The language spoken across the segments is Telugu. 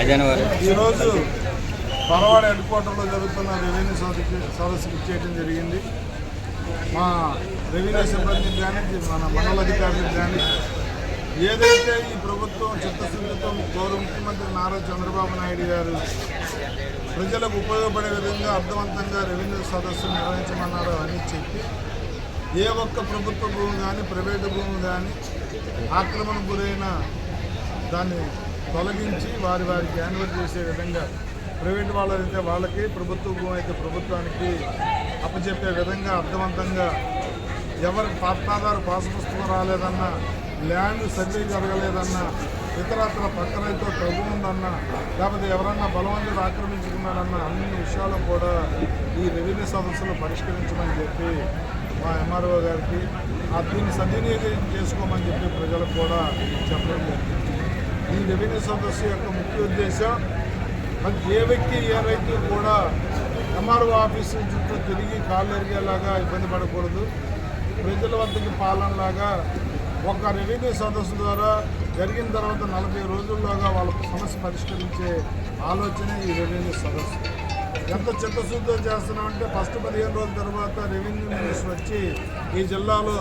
రాజాని ఈరోజు పరవాడ హెడ్ క్వార్టర్లో జరుగుతున్న రెవెన్యూ సదస్సు సదస్సుకి ఇచ్చేయడం జరిగింది. మా రెవెన్యూ సిబ్బంది కానీ మన మండల అధికారులకు కానీ ఏదైతే ఈ ప్రభుత్వం చిత్తశుద్ధితో గౌరవ ముఖ్యమంత్రి నారా చంద్రబాబు నాయుడు గారు ప్రజలకు ఉపయోగపడే విధంగా అర్థవంతంగా రెవెన్యూ సదస్సును నిర్వహించమన్నారు అని చెప్పి ఏ ఒక్క ప్రభుత్వ భూమి కానీ ప్రైవేటు భూమి కానీ ఆక్రమణకు గురైన దాన్ని తొలగించి వారి వారికి యాన్యువల్ చేసే విధంగా ప్రైవేట్ వాళ్ళైతే వాళ్ళకి ప్రభుత్వం అయితే ప్రభుత్వానికి అప్పచెప్పే విధంగా అర్థవంతంగా ఎవరికి పట్టాదారు పాసపుస్తకం పుస్తకం రాలేదన్నా ల్యాండ్ సర్వే జరగలేదన్నా ఇతరత్ర పక్కనైతే తగు ఉందన్నా లేకపోతే ఎవరన్నా బలవంతుడు ఆక్రమించుకున్నాడన్న అన్ని విషయాలు కూడా ఈ రెవెన్యూ సమస్యలు పరిష్కరించమని చెప్పి మా ఎంఆర్ఓ గారికి ఆ దీన్ని సద్వినియోగం చేసుకోమని చెప్పి ప్రజలకు కూడా చెప్పడం జరిగింది. ఈ రెవెన్యూ సదస్సు యొక్క ముఖ్య ఉద్దేశం మరి ఏ వ్యక్తి ఏ రైతు కూడా ఎంఆర్ఓ ఆఫీసు చుట్టూ తిరిగి కాళ్ళు ఎరిగేలాగా ఇబ్బంది పడకూడదు. ప్రజల వద్దకి పాలనలాగా ఒక రెవెన్యూ సదస్సు ద్వారా జరిగిన తర్వాత నలభై రోజుల్లోగా వాళ్ళ సమస్య పరిష్కరించే ఆలోచన ఈ రెవెన్యూ సదస్సు. ఎంత చిత్తశుద్ధితో చేస్తున్నామంటే ఫస్ట్ పదిహేను రోజుల తర్వాత రెవెన్యూ మినిస్టర్ వచ్చి ఈ జిల్లాలో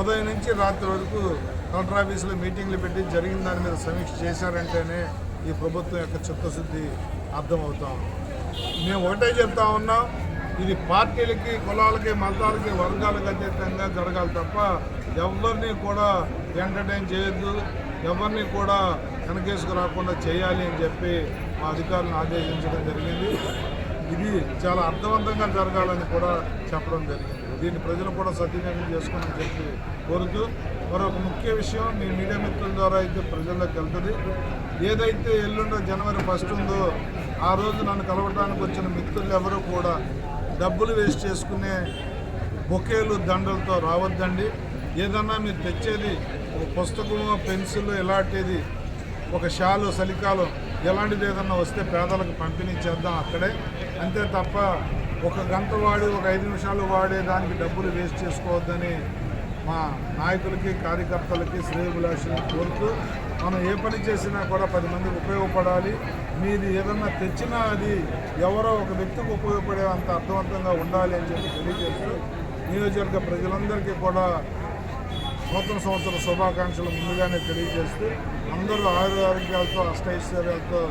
ఉదయం నుంచి రాత్రి వరకు కలెక్టర్ ఆఫీసులో మీటింగ్లు పెట్టి జరిగిన దాని మీద సమీక్ష చేశారంటేనే ఈ ప్రభుత్వం యొక్క చిత్తశుద్ధి అర్థమవుతాం మేము ఒకటే చెప్తా ఉన్నాం ఇది పార్టీలకి కులాలకి మతాలకి వర్గాలకు అతీతంగా జరగాలి తప్ప ఎవరిని కూడా ఎంటర్టైన్ చేయొద్దు ఎవరిని కూడా వెనకేసుకు రాకుండా చేయాలి అని చెప్పి మా అధికారులను ఆదేశించడం జరిగింది. ఇది చాలా అర్థవంతంగా జరగాలని కూడా చెప్పడం జరిగింది. దీన్ని ప్రజలు కూడా సద్వినియోగం చేసుకోమని చెప్పి కోరుతూ మరొక ముఖ్య విషయం మీ మీడియా మిత్రుల ద్వారా అయితే ప్రజల్లోకి వెళ్తుంది. ఏదైతే ఎల్లుండో జనవరి ఫస్ట్ ఉందో ఆ రోజు నన్ను కలవడానికి వచ్చిన మిత్రులు ఎవరూ కూడా డబ్బులు వేస్ట్ చేసుకునే బొకేలు దండలతో రావద్దండి. ఏదన్నా మీరు తెచ్చేది ఒక పుస్తకము పెన్సిల్ ఇలాంటిది ఒక షాలు చలికాలం ఎలాంటిది ఏదన్నా వస్తే పేదలకు పంపిణీ చేద్దాం అక్కడే. అంతే తప్ప ఒక గంట వాడి ఒక ఐదు నిమిషాలు వాడే దానికి డబ్బులు వేస్ట్ చేసుకోవద్దని మా నాయకులకి కార్యకర్తలకి శ్రేయభిలాషులను కోరుతూ మనం ఏ పని చేసినా కూడా పది మందికి ఉపయోగపడాలి. మీది ఏదన్నా తెచ్చినా అది ఎవరో ఒక వ్యక్తికి ఉపయోగపడే అంత అర్థవంతంగా ఉండాలి అని చెప్పి తెలియజేస్తూ నియోజకవర్గ ప్రజలందరికీ కూడా నూతన సంవత్సర శుభాకాంక్షలు ముందుగానే తెలియజేస్తూ అందరూ ఆరోగ్యాలతో అష్టైశ్వర్యాలతో